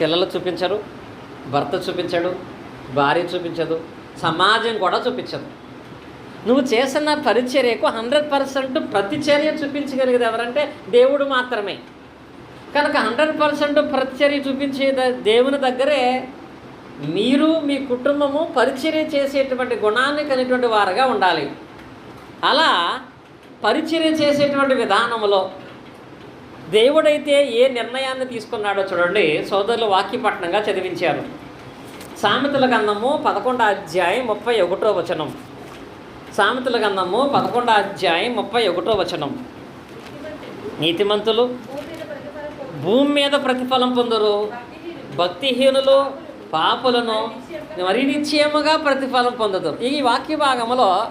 పిల్లలు చూపించరు భర్త చూపించడు భార్య చూపించదు సమాజం కూడా చూపించదు. నువ్వు చేసిన పరిచర్యకు హండ్రెడ్ పర్సెంట్ ప్రతిచర్య చూపించగలిగేది ఎవరంటే దేవుడు మాత్రమే. కనుక హండ్రెడ్ పర్సెంట్ ప్రతిచర్య చూపించే దేవుని దగ్గరే మీరు మీ కుటుంబము పరిచర్య చేసేటువంటి గుణాన్ని కలిగినటువంటి వారుగా ఉండాలి. అలా పరిచర్య చేసేటువంటి విధానంలో దేవుడైతే ఏ నిర్ణయాన్ని తీసుకున్నాడో చూడండి సోదరులు వాక్యపట్నంగా చదివించారు. సామెతల గంధము పదకొండో అధ్యాయం ముప్పై ఒకటో వచనం. సామెతల గంధము పదకొండో అధ్యాయం ముప్పై ఒకటో వచనం. నీతిమంతులు భూమి మీద ప్రతిఫలం పొందరు. భక్తిహీనులు పాపులను మరి నిశ్చయముగా ప్రతిఫలం పొందుతారు ఈ వాక్య భాగంలో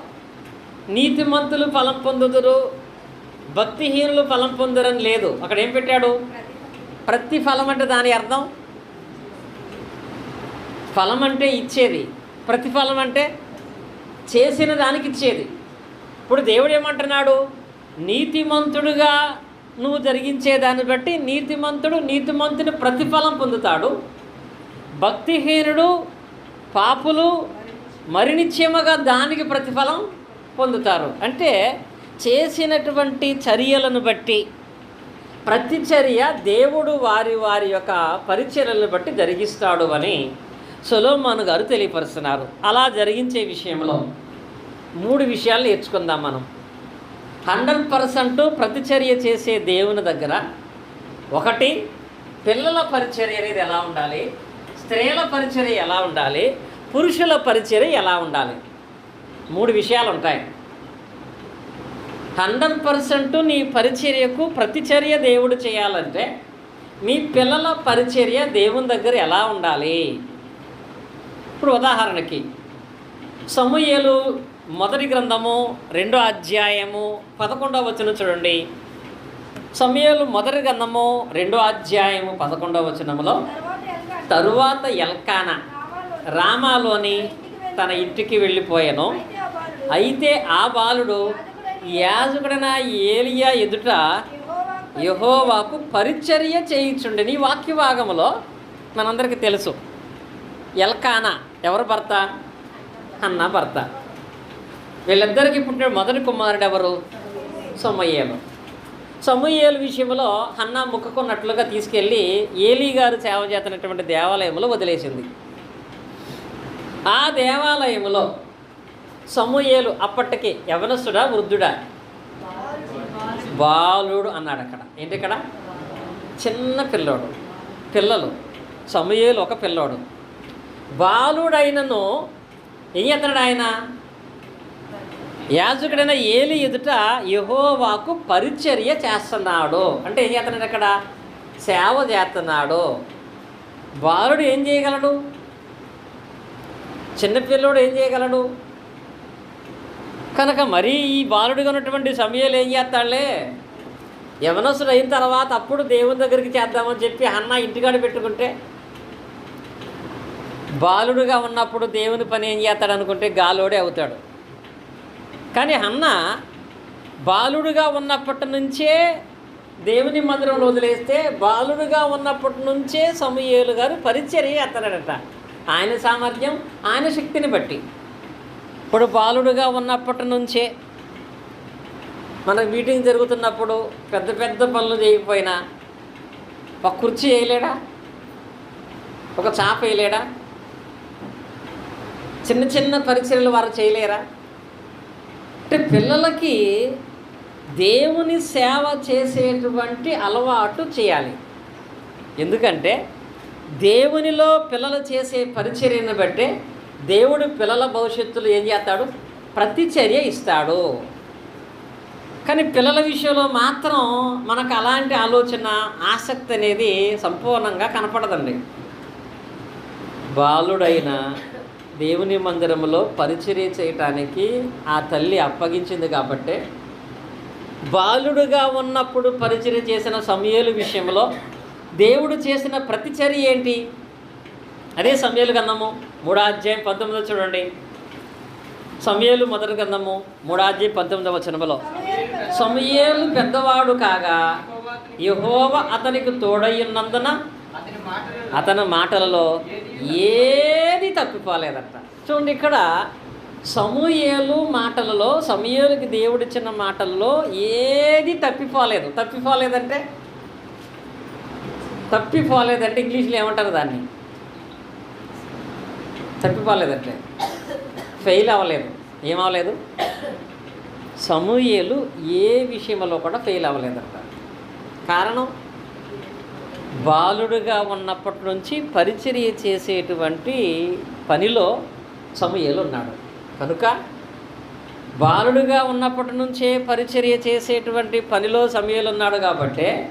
నీతిమంతులు ఫలం పొందుదురు. భక్తిహీనులు ఫలం పొందరని లేదు. అక్కడ ఏం పెట్టాడు? ప్రతిఫలం అంటే దాని అర్థం? ఫలం అంటే ఇచ్చేది. ప్రతిఫలం అంటే చేసిన దానికి ఇచ్చేది. ఇప్పుడు దేవుడు ఏమంటున్నాడు? నీతిమంతుడుగా నువ్వు జరిగించే దాన్ని బట్టి నీతిమంతుడు నీతిమంతుని ప్రతిఫలం పొందుతాడు. భక్తిహీనుడు పాపులు మరినిత్యముగా దానికి ప్రతిఫలం పొందుతారు. అంటే చేసినటువంటి చర్యలను బట్టి ప్రతి చర్య దేవుడు వారి వారి యొక్క పరిచర్యలను బట్టి జరిగిస్తాడు అని సొలోమాను గారు తెలియపరుస్తున్నారు. అలా జరిగించే విషయంలో మూడు విషయాలు నేర్చుకుందాం మనం. హండ్రెడ్ పర్సెంట్ ప్రతిచర్య చేసే దేవుని దగ్గర ఒకటి పిల్లల పరిచర్య అనేది ఎలా ఉండాలి? స్త్రీల పరిచర్య ఎలా ఉండాలి? పురుషుల పరిచర్య ఎలా ఉండాలి? మూడు విషయాలు ఉంటాయి. హండ్రెడ్ పర్సెంట్ నీ పరిచర్యకు ప్రతిచర్య దేవుడు చేయాలంటే మీ పిల్లల పరిచర్య దేవుని దగ్గర ఎలా ఉండాలి? ఇప్పుడు ఉదాహరణకి సమూహలు మొదటి గ్రంథము రెండో అధ్యాయము పదకొండవ వచనం చూడండి. సమయాలు మొదటి గ్రంథము రెండో అధ్యాయము పదకొండవ వచనములో తరువాత ఎల్కాన రామాలోని తన ఇంటికి వెళ్ళిపోయాను. అయితే ఆ బాలుడు యాజకుడన ఏలియా ఎదుట యహోవాకు పరిచర్య చేయించుండే నీ వాక్య భాగంలో మనందరికీ తెలుసు. ఎల్కానా ఎవరు భర్త? అన్న భర్త. వీళ్ళిద్దరికి పుట్టిన మొదటి కుమారుడు ఎవరు? సొమ్మయ్యేలు సొమ్మయ్యేలు విషయంలో అన్న ముక్కుకున్నట్లుగా తీసుకెళ్ళి ఏలీ గారు సేవ చేస్తున్నటువంటి దేవాలయంలో వదిలేసింది. ఆ దేవాలయంలో సమూయేలు అప్పటికి యవనస్తుడా వృద్ధుడా? బాలుడు అన్నాడు అక్కడ. ఏంటి ఇక్కడ? చిన్న పిల్లోడు. పిల్లలు. సమూయేలు ఒక పిల్లోడు. బాలుడైనను ఏం చేస్తున్నాడు ఆయన? యాజకుడైన ఏలి ఎదుట యహోవాకు పరిచర్య చేస్తున్నాడు. అంటే ఏం చేస్తున్నాడు అక్కడ? సేవ చేస్తున్నాడు బాలుడు ఏం చేయగలడు? చిన్నపిల్లోడు ఏం చేయగలడు? కనుక మరీ ఈ బాలుడిగా ఉన్నటువంటి సమయాలు ఏం చేస్తాడులే యవనసుడు అయిన తర్వాత అప్పుడు దేవుని దగ్గరికి చేద్దామని చెప్పి అన్న ఇంటికాడ పెట్టుకుంటే బాలుడుగా ఉన్నప్పుడు దేవుని పని ఏం చేస్తాడు అనుకుంటే గాలోడే అవుతాడు. కానీ అన్న బాలుడుగా ఉన్నప్పటి నుంచే దేవుని మందిరంలో వదిలేస్తే బాలుడుగా ఉన్నప్పటి నుంచే సమూయేలు గారు పరిచర్య చేస్తాడట ఆయన సామర్థ్యం ఆయన శక్తిని బట్టి. ఇప్పుడు బాలుడుగా ఉన్నప్పటి నుంచే మన మీటింగ్ జరుగుతున్నప్పుడు పెద్ద పెద్ద పనులు చేయకపోయినా ఒక కుర్చీ వేయలేడా? ఒక చాప వేయలేడా? చిన్న చిన్న పరిచయలు వారు చేయలేరా? అంటే పిల్లలకి దేవుని సేవ చేసేటువంటి అలవాటు చేయాలి. ఎందుకంటే దేవునిలో పిల్లలు చేసే పరిచర్యను బట్టే దేవుడు పిల్లల భవిష్యత్తులో ఏం చేస్తాడు? ప్రతిచర్య ఇస్తాడు. కానీ పిల్లల విషయంలో మాత్రం మనకు అలాంటి ఆలోచన ఆసక్తి అనేది సంపూర్ణంగా కనపడదండి. బాలుడైన దేవుని మందిరంలో పరిచర్య చేయటానికి ఆ తల్లి అప్పగించింది కాబట్టే బాలుడుగా ఉన్నప్పుడు పరిచర్య చేసిన సమయలు విషయంలో దేవుడు చేసిన ప్రతిచర్య ఏంటి? అదే సమయాలు కన్నాము. మూడో అధ్యాయం పంతొమ్మిదో చూడండి. సమయాలు మొదటి గ్రంథము మూడో అధ్యాయం పంతొమ్మిదవ వచనములో. సమయేలు పెద్దవాడు కాగా యహోవ అతనికి తోడయ్యున్నందున అతని మాటలలో అతని మాటలలో ఏది తప్పిపోలేదట. చూడండి ఇక్కడ సమూయేలు మాటలలో సమూయేలుకి దేవుడిచ్చిన మాటల్లో ఏది తప్పిపోలేదు. తప్పిపోలేదంటే? తప్పిపోలేదంటే ఇంగ్లీష్లో ఏమంటారు దాన్ని? తప్పిపోలేదంటే ఫెయిల్ అవ్వలేదు. ఏమవ్వలేదు? సమూహలు ఏ విషయంలో కూడా ఫెయిల్ అవ్వలేదంట. కారణం? బాలుడుగా ఉన్నప్పటి నుంచి పరిచర్య చేసేటువంటి పనిలో సమూహలు ఉన్నాడు. కనుక బాలుడుగా ఉన్నప్పటి నుంచే పరిచర్య చేసేటువంటి పనిలో సమూయేలు ఉన్నాడు కాబట్టి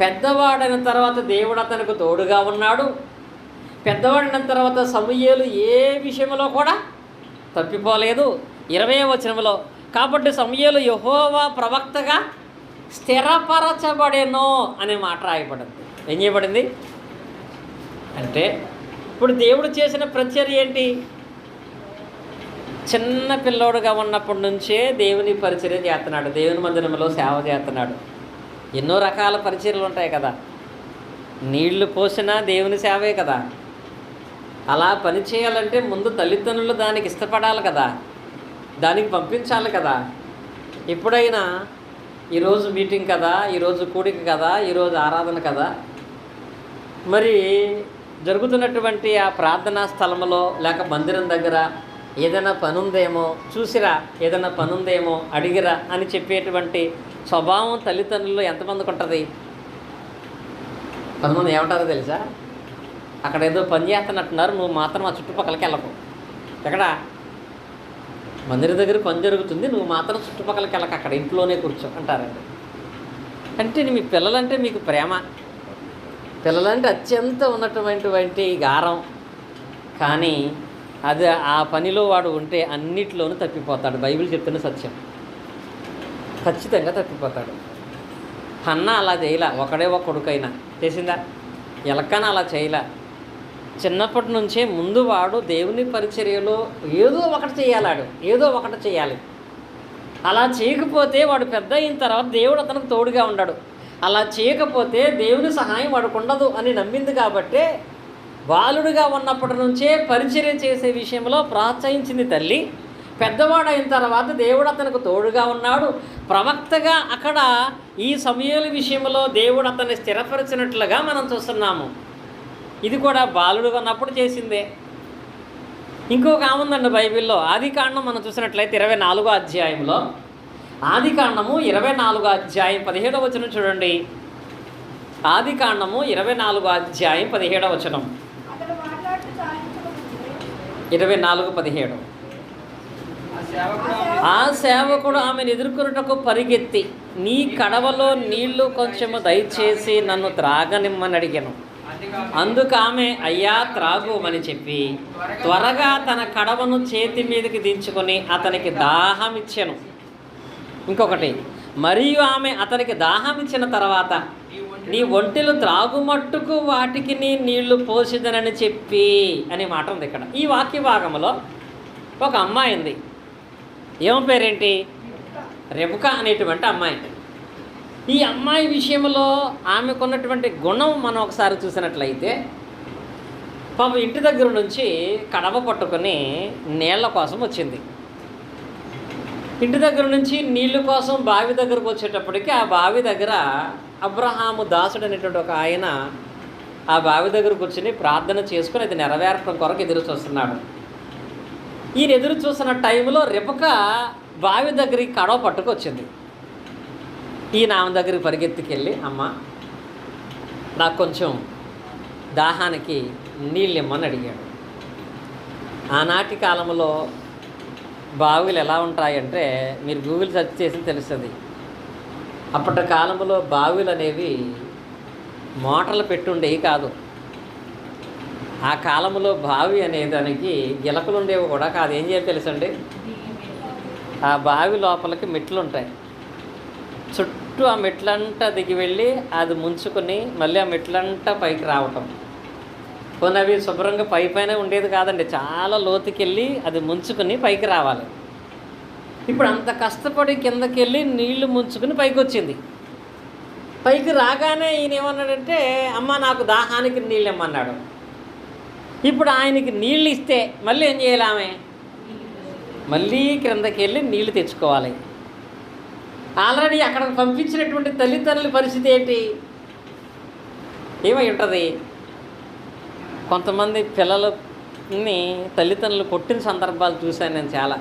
పెద్దవాడైన తర్వాత దేవుడు అతనికి తోడుగా ఉన్నాడు. పెద్దవాడిన తర్వాత సమూయేలు ఏ విషయంలో కూడా తప్పిపోలేదు. ఇరవై వచనంలో కాబట్టి సమూయేలు యహోవా ప్రవక్తగా స్థిరపరచబడేనో అనే మాట రాయబడింది. ఏం చేయబడింది? అంటే ఇప్పుడు దేవుడు చేసిన ప్రచర్య ఏంటి? చిన్న పిల్లోడుగా ఉన్నప్పటి నుంచే దేవుని పరిచర్య చేస్తున్నాడు. దేవుని మందిరంలో సేవ చేస్తున్నాడు. ఎన్నో రకాల పరిచర్లు ఉంటాయి కదా. నీళ్ళు పోసినా దేవుని సేవే కదా. అలా పని చేయాలంటే ముందు తల్లిదండ్రులు దానికి ఇష్టపడాలి కదా. దానికి పంపించాలి కదా. ఎప్పుడైనా ఈరోజు మీటింగ్ కదా ఈరోజు కూడిక కదా ఈరోజు ఆరాధన కదా. మరి జరుగుతున్నటువంటి ఆ ప్రార్థనా స్థలంలో లేక మందిరం దగ్గర ఏదైనా పనుందేమో ఉందేమో చూసిరా ఏదైనా పనుందేమో ఉందేమో అడిగిరా అని చెప్పేటువంటి స్వభావం తల్లిదండ్రులు ఎంతమందికి ఉంటుంది? కొంతమంది ఏమంటారో తెలుసా? అక్కడ ఏదో పని చేస్తున్నట్టున్నారు నువ్వు మాత్రం ఆ చుట్టుపక్కలకి వెళ్ళకు. ఎక్కడ? మందిరం దగ్గర పని జరుగుతుంది నువ్వు మాత్రం చుట్టుపక్కలకి వెళ్ళక అక్కడ ఇంట్లోనే కూర్చో అంటారండి అంటే మీ పిల్లలంటే మీకు ప్రేమ. పిల్లలంటే అత్యంత ఉన్నటువంటి గారం. కానీ అది ఆ పనిలో వాడు ఉంటే అన్నిట్లోనూ తప్పిపోతాడు బైబిల్ చెప్తున్న సత్యం. ఖచ్చితంగా తప్పిపోతాడు. అన్న అలా చేయలే ఒకడే ఒక కొడుకైనా. చేసిందా? ఎలక్కన అలా చేయలే. చిన్నప్పటి నుంచే ముందు వాడు దేవుని పరిచర్యలో ఏదో ఒకటి చేయాలాడు ఏదో ఒకటి చేయాలి. అలా చేయకపోతే వాడు పెద్ద అయిన తర్వాత దేవుడు అతనికి తోడుగా ఉన్నాడు అలా చేయకపోతే దేవుని సహాయం వాడికి ఉండదు అని నమ్మింది కాబట్టే బాలుడుగా ఉన్నప్పటి నుంచే పరిచర్య చేసే విషయంలో ప్రోత్సహించింది తల్లి. పెద్దవాడైన తర్వాత దేవుడు అతనికి తోడుగా ఉన్నాడు. ప్రవక్తగా అక్కడ ఈ సమయాల విషయంలో దేవుడు అతన్ని స్థిరపరిచినట్లుగా మనం చూస్తున్నాము. ఇది కూడా బాలుడు ఉన్నప్పుడు చేసిందే. ఇంకొక ఆముందండి బైబిల్లో. ఆది కాండం మనం చూసినట్లయితే ఇరవై నాలుగో అధ్యాయంలో. ఆది కాండము ఇరవై నాలుగో అధ్యాయం పదిహేడవ వచనం చూడండి. ఆది కాండము ఇరవై నాలుగో అధ్యాయం పదిహేడవ వచనం. ఇరవై నాలుగు పదిహేడు. ఆ సేవకుడు ఆ సేవకుడు ఆమెను ఎదుర్కొనుటకు పరిగెత్తి నీ కడవలో నీళ్ళు కొంచెము దయచేసి నన్ను త్రాగనిమ్మని అడిగాను. అందుకు ఆమె, అయ్యా త్రాగుమని చెప్పి త్వరగా తన కడవను చేతి మీదకి దించుకొని అతనికి దాహం ఇచ్చాను. ఇంకొకటి మరియు ఆమె అతనికి దాహం ఇచ్చిన తర్వాత నీ ఒంటిలు త్రాగుమట్టుకు వాటికి నీ నీళ్ళు పోసిదనని చెప్పి అనే మాట ఉంది ఇక్కడ. ఈ వాక్య భాగంలో ఒక అమ్మాయి ఉంది. ఏం పేరేంటి? రెబుక అనేటువంటి అమ్మాయి. ఈ అమ్మాయి విషయంలో ఆమెకున్నటువంటి గుణం మనం ఒకసారి చూసినట్లయితే పాపం ఇంటి దగ్గర నుంచి కడవ పట్టుకొని నీళ్ళ కోసం వచ్చింది. ఇంటి దగ్గర నుంచి నీళ్ళ కోసం బావి దగ్గరకు వచ్చేటప్పటికి ఆ బావి దగ్గర అబ్రహాము దాసుడు అనేటువంటి ఒక ఆయన ఆ బావి దగ్గర కూర్చుని ప్రార్థన చేసుకుని అది నెరవేరటం కొరకు ఎదురు చూస్తున్నాడు. ఈయన ఎదురు చూస్తున్న టైంలో రెపక బావి దగ్గరికి కడవ పట్టుకొచ్చింది. ఈయన ఆమె దగ్గరికి పరిగెత్తుకెళ్ళి అమ్మ నాకు కొంచెం దాహానికి నీళ్ళు ఇమ్మని అడిగాడు. ఆనాటి కాలంలో బావిలు ఎలా ఉంటాయంటే మీరు గూగుల్ సెర్చ్ చేసి తెలుస్తుంది. అప్పటి కాలంలో బావిలు అనేవి మోటార్లు పెట్టుండేవి కాదు. ఆ కాలంలో బావి అనే దానికి గిలకలు ఉండేవి కూడా కాదు. ఏం చేయాలి తెలుసండి? ఆ బావి లోపలికి మెట్లు ఉంటాయి చుట్టూ చుట్టూ ఆ మెట్లంతా దిగి వెళ్ళి అది ముంచుకొని మళ్ళీ ఆ మెట్లంతా పైకి రావటం. కొన్ని అవి శుభ్రంగా పై పైన ఉండేది కాదండి. చాలా లోతుకెళ్ళి అది ముంచుకొని పైకి రావాలి. ఇప్పుడు అంత కష్టపడి కిందకి వెళ్ళి నీళ్ళు ముంచుకుని పైకి వచ్చింది పైకి రాగానే ఈయన ఏమన్నాడంటే అమ్మ నాకు దాహానికి నీళ్ళు ఇమ్మన్నాడు. ఇప్పుడు ఆయనకి నీళ్ళు ఇస్తే మళ్ళీ ఏం చేయాలి ఆమె? మళ్ళీ క్రిందకి వెళ్ళి నీళ్ళు తెచ్చుకోవాలి. ఆల్రెడీ అక్కడ పంపించినటువంటి తల్లిదండ్రుల పరిస్థితి ఏంటి? ఏమై ఉంటుంది? కొంతమంది పిల్లలని తల్లిదండ్రులు కొట్టిన సందర్భాలు చూశాను నేను చాలా.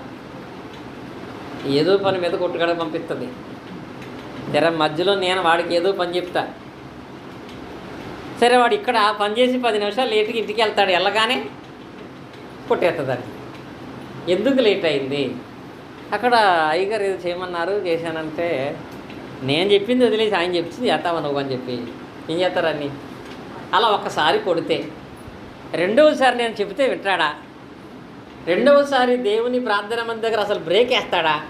ఏదో పని మీద కొట్టుకడ పంపిస్తుంది జర మధ్యలో నేను వాడికి ఏదో పని చెప్తా. సరే వాడు ఇక్కడ పని చేసి పది నిమిషాలు లేట్కి ఇంటికి వెళ్తాడు వెళ్ళగానే కొట్టేస్తుంది ఎందుకు లేట్ అయింది? అక్కడ అయ్యగారు ఏదో చేయమన్నారు చేశానంటే నేను చెప్పింది వదిలేసి ఆయన చెప్పింది చేస్తావా నువ్వు? అని చెప్పి. ఏం చేస్తారని అలా ఒక్కసారి కొడితే. రెండవసారి నేను చెబితే వింటాడా? రెండవసారి దేవుని ప్రార్థన మంది దగ్గర అసలు బ్రేక్ వేస్తాడా?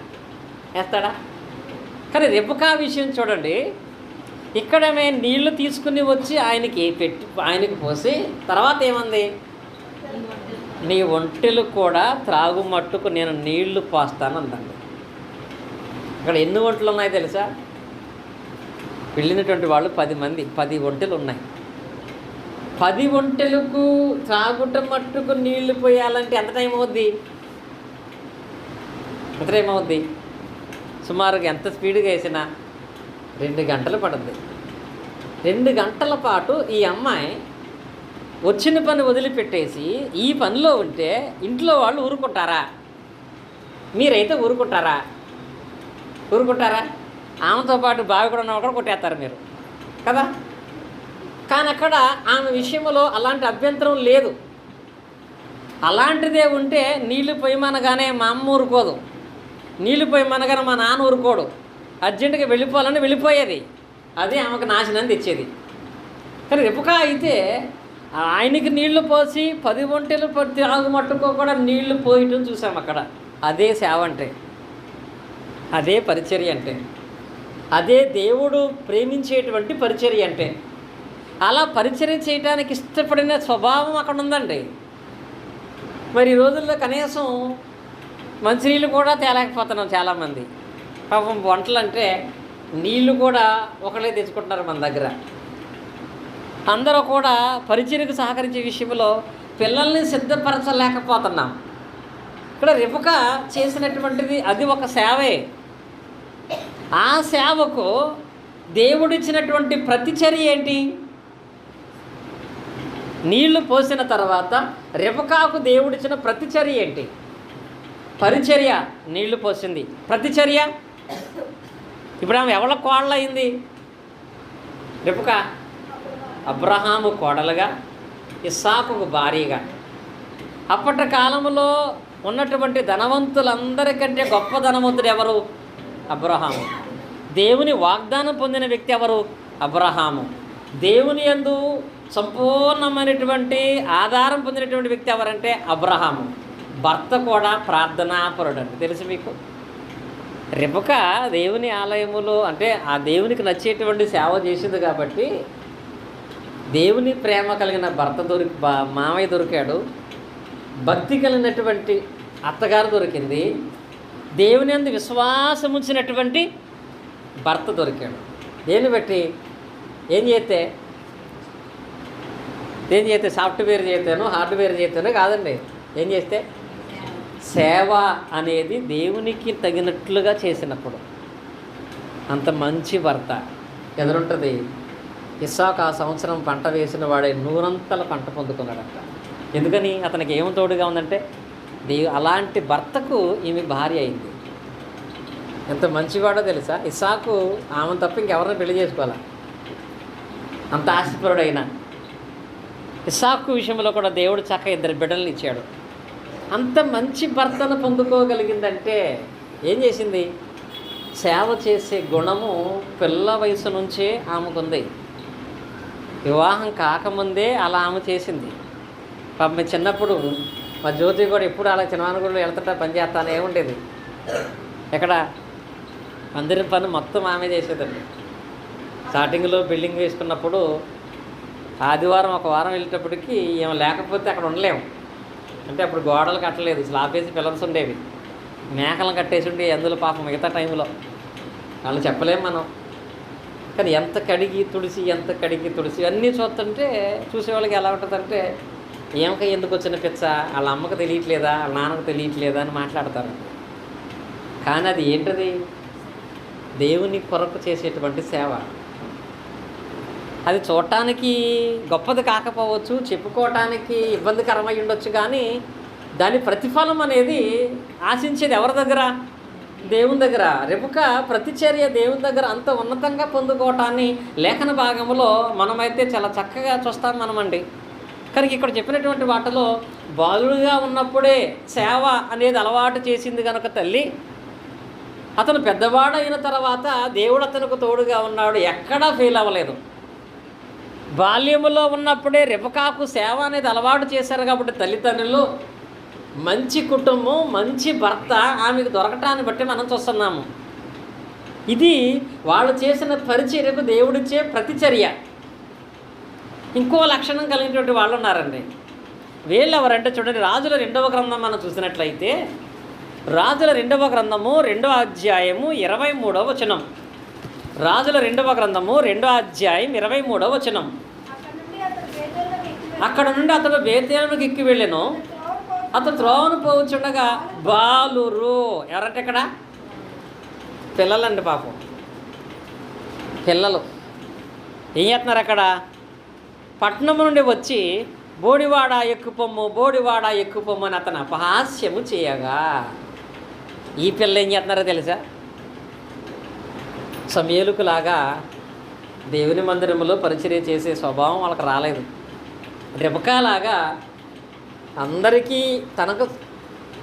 వేస్తాడా? కానీ రెప్పకా విషయం చూడండి. ఇక్కడమే నీళ్ళు తీసుకుని వచ్చి ఆయనకి పెట్టి ఆయనకి పోసి తర్వాత ఏమంది? నీ ఒంటెలు కూడా త్రాగు మట్టుకు నేను నీళ్ళు పోస్తాను అందండి ఇక్కడ ఎన్ని ఒంటలు ఉన్నాయి తెలుసా? వెళ్ళినటువంటి వాళ్ళు పది మంది పది ఒంటెలు ఉన్నాయి. పది ఒంటెలకు త్రాగుట మట్టుకు నీళ్ళు పోయాలంటే ఎంత టైం అవుద్ది? ఎంత టైం అవుద్ది? సుమారుగా ఎంత స్పీడ్గా వేసినా? రెండు గంటలు పడుద్ది. రెండు గంటల పాటు ఈ అమ్మాయి వచ్చిన పని వదిలిపెట్టేసి ఈ పనిలో ఉంటే ఇంట్లో వాళ్ళు ఊరుకుంటారా? మీరైతే ఊరుకుంటారా? ఊరుకుంటారా? ఆమెతో పాటు బావి కూడా ఉన్న కూడా కొట్టేస్తారు మీరు. కదా? కానీ అక్కడ ఆమె విషయంలో అలాంటి అభ్యంతరం లేదు. అలాంటిదే ఉంటే నీళ్ళు పొయ్యమనగానే మా అమ్మ ఊరుకోదు. నీళ్ళు పొయ్యమనగానే మా నాన్న ఊరుకోడు. అర్జెంటుగా వెళ్ళిపోవాలని వెళ్ళిపోయేది. అదే ఆమెకు నాశనం తెచ్చేది. కానీ రెప్పుకా అయితే ఆయనకి నీళ్ళు పోసి పది ఒంటెలు పది ఆగు మట్టుకో కూడా నీళ్ళు పోయటం చూసాం అక్కడ. అదే సేవ అంటే. అదే పరిచర్య అంటే. అదే దేవుడు ప్రేమించేటువంటి పరిచర్య అంటే. అలా పరిచర్య చేయడానికి ఇష్టపడిన స్వభావం అక్కడ ఉందండి. మరి ఈ రోజుల్లో కనీసం మంచినీళ్ళు కూడా తేలేకపోతున్నాం చాలామంది. పాపం వంటలు అంటే నీళ్ళు కూడా ఒకళ్ళే తెచ్చుకుంటున్నారు మన దగ్గర. అందరూ కూడా పరిచయకు సహకరించే విషయంలో పిల్లల్ని సిద్ధపరచలేకపోతున్నాం. ఇక్కడ రిపక చేసినటువంటిది అది ఒక సేవే. ఆ సేవకు దేవుడిచ్చినటువంటి ప్రతిచర్య ఏంటి? నీళ్ళు పోసిన తర్వాత రిపకాకు దేవుడిచ్చిన ప్రతిచర్య ఏంటి? పరిచర్య నీళ్ళు పోసింది. ప్రతిచర్య? ఇప్పుడు ఆమె ఎవరి కోళ్ళయింది? అయింది రిపక అబ్రహాము కోడలుగా ఇస్సాకుకు భారీగా అప్పటి కాలంలో ఉన్నటువంటి ధనవంతులందరికంటే గొప్ప ధనవంతుడు ఎవరు? అబ్రహాము. దేవుని వాగ్దానం పొందిన వ్యక్తి ఎవరు? అబ్రహాము. దేవుని యందు సంపూర్ణమైనటువంటి ఆధారం పొందినటువంటి వ్యక్తి ఎవరంటే అబ్రహాము. భర్త కూడా ప్రార్థనాపరుడు అండి తెలుసు మీకు? రిబక దేవుని ఆలయములో అంటే ఆ దేవునికి నచ్చేటువంటి సేవ చేసింది కాబట్టి దేవుని ప్రేమ కలిగిన భర్త దొరికి మామయ్య దొరికాడు. భక్తి కలిగినటువంటి అత్తగారు దొరికింది. దేవుని అందు విశ్వాసం ఉంచినటువంటి భర్త దొరికాడు. దేన్ని బట్టి? ఏం చేస్తే? ఏం చేస్తే? సాఫ్ట్వేర్ చేతేనో హార్డ్వేర్ చేస్తాను కాదండి. ఏం చేస్తే? సేవ అనేది దేవునికి తగినట్లుగా చేసినప్పుడు. అంత మంచి భర్త. ఎదురుంటుంది ఇస్సాక్ ఆ సంవత్సరం పంట వేసిన వాడే నూరంతల పంట పొందుకున్నాడంట. ఎందుకని? అతనికి ఏం తోడుగా ఉందంటే దేవు అలాంటి భర్తకు ఈమె భార్య అయింది. ఎంత మంచివాడో తెలుసా? ఇస్సాకు ఆమె తప్ప ఇంకెవరిని పెళ్ళి చేసుకోవాలా? అంత ఆశపరుడైన. ఇస్సాకు విషయంలో కూడా దేవుడు చక్క ఇద్దరు బిడ్డల్ని ఇచ్చాడు. అంత మంచి భర్తను పొందుకోగలిగిందంటే ఏం చేసింది? సేవ చేసే గుణము పిల్ల వయసు నుంచే ఆమెకుంది. వివాహం కాకముందే అలా ఆమె చేసింది. పాప చిన్నప్పుడు మా జ్యోతి కూడా ఎప్పుడు అలా చిన్నవానగూడలో వెళ్తుంటా పని చేస్తానే ఉండేది. ఇక్కడ అందరి పని మొత్తం ఆమె చేసేదండి. స్టార్టింగ్లో బిల్డింగ్ వేసుకున్నప్పుడు ఆదివారం ఒక వారం వెళ్ళేటప్పటికి ఏం లేకపోతే అక్కడ ఉండలేము అంటే అప్పుడు గోడలు కట్టలేదు స్లాబ్ వేసి పిల్లర్స్ ఉండేవి. మేకలను కట్టేసి ఉండే అందులో పాపం మిగతా టైంలో వాళ్ళు చెప్పలేము మనం. కానీ ఎంత కడిగి తుడిసి ఎంత కడిగి తుడిసి అన్నీ చూస్తుంటే చూసేవాళ్ళకి ఎలా ఉంటుందంటే ఏమక ఎందుకు వచ్చిన పిచ్చ? వాళ్ళ అమ్మకు తెలియట్లేదా? వాళ్ళ నాన్నకు తెలియట్లేదా? అని మాట్లాడతారు. కానీ అది ఏంటది? దేవుని కొరకు చేసేటువంటి సేవ. అది చూడటానికి గొప్పది కాకపోవచ్చు చెప్పుకోవటానికి ఇబ్బందికరమై ఉండొచ్చు కానీ దాని ప్రతిఫలం అనేది ఆశించేది ఎవరి దగ్గర? దేవుని దగ్గర రెపుక ప్రతిచర్య దేవుని దగ్గర అంత ఉన్నతంగా పొందుకోవటాన్ని లేఖన భాగంలో మనమైతే చాలా చక్కగా చూస్తాం మనమండి. కానీ ఇక్కడ చెప్పినటువంటి వాటిలో బాలుడుగా ఉన్నప్పుడే సేవ అనేది అలవాటు చేసింది కనుక తల్లి అతను పెద్దవాడైన తర్వాత దేవుడు అతనికి తోడుగా ఉన్నాడు ఎక్కడా ఫెయిల్ అవ్వలేదు. బాల్యములో ఉన్నప్పుడే రిపకాకు సేవ అనేది అలవాటు చేశారు కాబట్టి తల్లిదండ్రులు మంచి కుటుంబం మంచి భర్త ఆమెకు దొరకటాన్ని బట్టి మనం చూస్తున్నాము. ఇది వాళ్ళు చేసిన పరిచర్యకు దేవుడిచ్చే ప్రతిచర్య. ఇంకో లక్షణం కలిగినటువంటి వాళ్ళు ఉన్నారండి. వీళ్ళు ఎవరంటే చూడండి రాజుల రెండవ గ్రంథం మనం చూసినట్లయితే రాజుల రెండవ గ్రంథము రెండవ అధ్యాయము ఇరవై మూడవ వచనం. రాజుల రెండవ గ్రంథము రెండో అధ్యాయం ఇరవై మూడవ వచనం. అక్కడ నుండి అతడు బేతేలకు ఎక్కి వెళ్ళాను. అతను త్రోవను పోవచ్చుండగా బాలురు ఎవరంటే పిల్లలండి పాపం. పిల్లలు ఏం చేస్తున్నారు అక్కడ? పట్నం నుండి వచ్చి బోడివాడ ఎక్కుపొమ్ము బోడివాడ ఎక్కుపొమ్ము అని అతను అపహాస్యము చేయగా ఈ పిల్ల ఏం చేస్తున్నారో తెలుసా? సమేలుకులాగా దేవుని మందిరంలో పరిచర్య చేసే స్వభావం వాళ్ళకి రాలేదు. రెబకాలాగా అందరికీ తనకు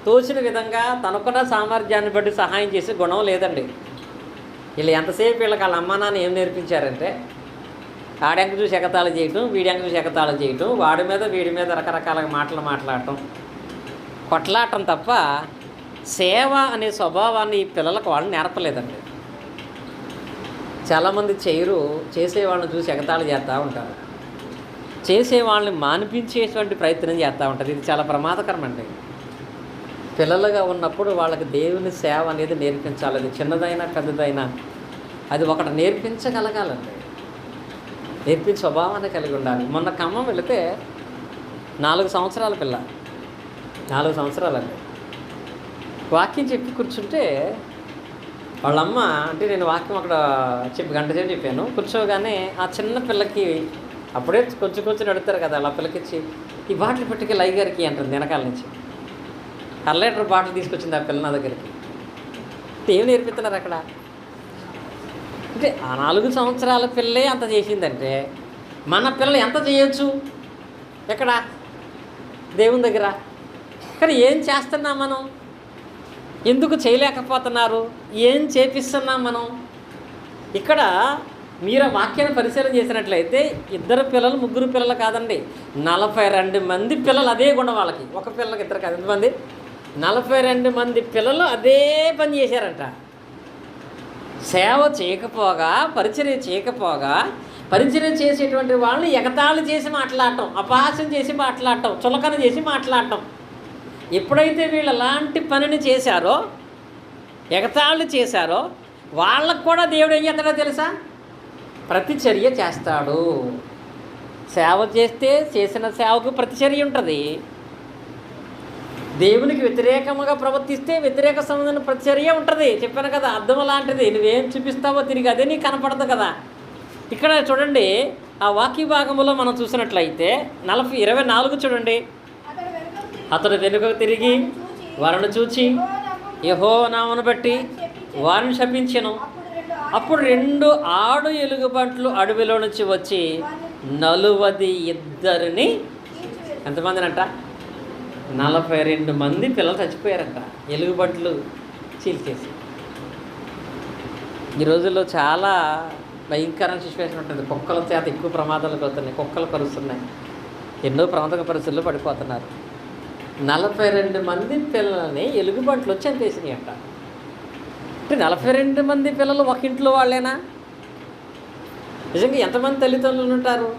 తోచిన విధంగా తనకున్న సామర్థ్యాన్ని బట్టి సహాయం చేసే గుణం లేదండి. వీళ్ళు ఎంతసేపు వీళ్ళకి వాళ్ళ అమ్మ నాన్న ఏం నేర్పించారంటే ఆడెంక చూసి ఎగతాళి చేయటం వీడెంక చూసి ఎగతాళి చేయటం వాడి మీద వీడి మీద రకరకాల మాటలు మాట్లాడటం కొట్లాడటం తప్ప సేవ అనే స్వభావాన్ని ఈ పిల్లలకు వాళ్ళు నేర్పలేదండి. చాలామంది చేయరు చేసేవాళ్ళని చూసి ఎగతాళి చేస్తూ ఉంటారు. చేసే వాళ్ళని మానిపించేటువంటి ప్రయత్నం చేస్తూ ఉంటుంది. ఇది చాలా ప్రమాదకరం అండి పిల్లలుగా ఉన్నప్పుడు వాళ్ళకి దేవుని సేవ అనేది నేర్పించాలి. అది చిన్నదైనా పెద్దదైనా అది ఒకటి నేర్పించగలగాలండి. నేర్పించే స్వభావాన్ని కలిగి ఉండాలి. మొన్న ఖమ్మం వెళితే నాలుగు సంవత్సరాల పిల్ల. నాలుగు సంవత్సరాలండి. వాక్యం చెప్పి కూర్చుంటే వాళ్ళమ్మ అంటే నేను వాక్యం అక్కడ చెప్పి గంట సేపు చెప్పాను. కూర్చోగానే ఆ చిన్న పిల్లకి అప్పుడే కొంచెం కొంచెం అడుగుతారు కదా అలా పిల్లకిచ్చి ఈ బాటిల్ పెట్టుకి లైగారికి అంటారు అంటుంది వెనకాల నుంచి. అర లీటర్ బాటిల్ తీసుకొచ్చింది ఆ పిల్ల నా దగ్గరికి. ఏం నేర్పిస్తున్నారు అక్కడ? అంటే ఆ నాలుగు సంవత్సరాల పిల్లే అంత చేసిందంటే మన పిల్లలు ఎంత చేయొచ్చు? ఎక్కడ? దేవుని దగ్గర. కానీ ఏం చేస్తున్నాం మనం? ఎందుకు చేయలేకపోతున్నారు? ఏం చేపిస్తున్నాం మనం? ఇక్కడ మీరు ఆ వాక్యాన్ని పరిశీలన చేసినట్లయితే ఇద్దరు పిల్లలు ముగ్గురు పిల్లలు కాదండి. నలభై రెండు మంది పిల్లలు అదే గుణం వాళ్ళకి. ఒక పిల్లలకి ఇద్దరు కాదు. ఎంతమంది? నలభై రెండు మంది పిల్లలు అదే పని చేశారంట. సేవ చేయకపోగా పరిచర్య చేయకపోగా పరిచర్య చేసేటువంటి వాళ్ళని ఎగతాళి చేసి మాట్లాడటం అపహాస్యం చేసి మాట్లాడటం చులకన చేసి మాట్లాడటం. ఎప్పుడైతే వీళ్ళు అలాంటి పనిని చేశారో ఎగతాళి చేశారో వాళ్ళకు కూడా దేవుడు ఏం చేస్తాడో తెలుసా? ప్రతిచర్య చేస్తాడు. సేవ చేస్తే చేసిన సేవకు ప్రతిచర్య ఉంటుంది. దేవునికి వ్యతిరేకముగా ప్రవర్తిస్తే వ్యతిరేక సంబంధించిన ప్రతిచర్య ఉంటుంది. చెప్పాను కదా అర్థం లాంటిది నువ్వేం చూపిస్తావో తిరిగి అదే నీకు కనపడదు కదా. ఇక్కడ చూడండి ఆ వాక్య భాగంలో మనం చూసినట్లయితే నలభై ఇరవై నాలుగు చూడండి. అతడు వెనుకకు తిరిగి అతడు వారిని చూచి యహో నామను బట్టి వారిని శపించెను. అప్పుడు రెండు ఆడు ఎలుగుబంట్లు అడవిలో నుంచి వచ్చి నలువది ఇద్దరిని ఎంతమందినంట? నలభై రెండు మంది పిల్లలు చచ్చిపోయారంట. ఎలుగుబంట్లు చీల్చేసి. ఈ రోజుల్లో చాలా భయంకరమైన సిచ్యువేషన్ ఉంటుంది. కుక్కల చేత ఎక్కువ ప్రమాదాలకు వస్తున్నాయి కుక్కలు కరుస్తున్నాయి. ఎన్నో ప్రమాదక పరిస్థితుల్లో పడిపోతున్నారు. నలభై రెండు మంది పిల్లల్ని ఎలుగుబంట్లు వచ్చి చంపేసినాయి అంట అంటే నలభై రెండు మంది పిల్లలు ఒక ఇంట్లో వాళ్ళేనా? నిజంగా ఎంతమంది తల్లిదండ్రులు ఉంటారు?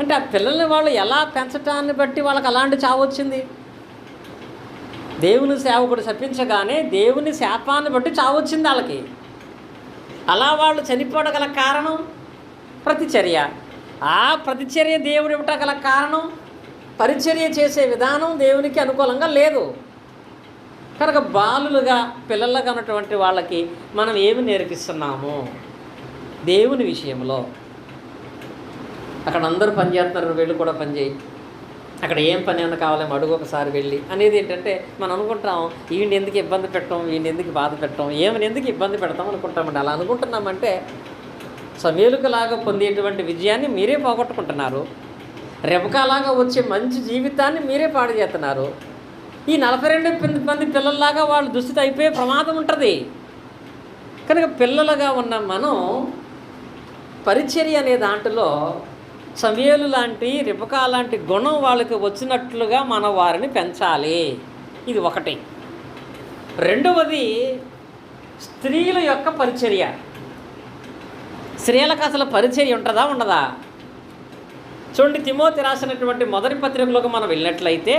అంటే ఆ పిల్లల్ని వాళ్ళు ఎలా పెంచటాన్ని బట్టి వాళ్ళకి అలాంటి చావొచ్చింది దేవుని సేవకుడు శపించగానే దేవుని శాపాన్ని బట్టి చావొచ్చింది వాళ్ళకి. అలా వాళ్ళు చనిపోవడం గల కారణం ప్రతిచర్య. ఆ ప్రతిచర్య దేవుడు ఇవ్వటం గల కారణం పరిచర్య చేసే విధానం దేవునికి అనుకూలంగా లేదు. కనుక బాలులుగా పిల్లలుగా ఉన్నటువంటి వాళ్ళకి మనం ఏమి నేర్పిస్తున్నాము? దేవుని విషయంలో. అక్కడ అందరూ పని చేస్తున్నారు వీళ్ళు కూడా పని చేయి. అక్కడ ఏం పని అన్న కావాలేమో అడుగు ఒకసారి వెళ్ళి. అనేది ఏంటంటే మనం అనుకుంటాం వీడిని ఎందుకు ఇబ్బంది పెట్టడం వీడిని ఎందుకు బాధ పెట్టడం ఏమని ఎందుకు ఇబ్బంది పెడతాం అనుకుంటామండి అలా అనుకుంటున్నామంటే సమేలుకలాగా పొందేటువంటి విజయాన్ని మీరే పోగొట్టుకుంటున్నారు. రెపకాలాగా వచ్చే మంచి జీవితాన్ని మీరే పాడు చేస్తున్నారు. ఈ నలభై రెండు మంది పిల్లల్లాగా వాళ్ళు దుస్థితి అయిపోయే ప్రమాదం ఉంటుంది. కనుక పిల్లలుగా ఉన్న మనం పరిచర్య అనే దాంట్లో సమయలు లాంటి రిపకా లాంటి గుణం వాళ్ళకి వచ్చినట్లుగా మన వారిని పెంచాలి. ఇది ఒకటి. రెండవది స్త్రీల యొక్క పరిచర్య. స్త్రీలకు అసలు పరిచర్య ఉంటుందా ఉండదా? చూడండి తిమోతి రాసినటువంటి మొదటి పత్రికలోకి మనం వెళ్ళినట్లయితే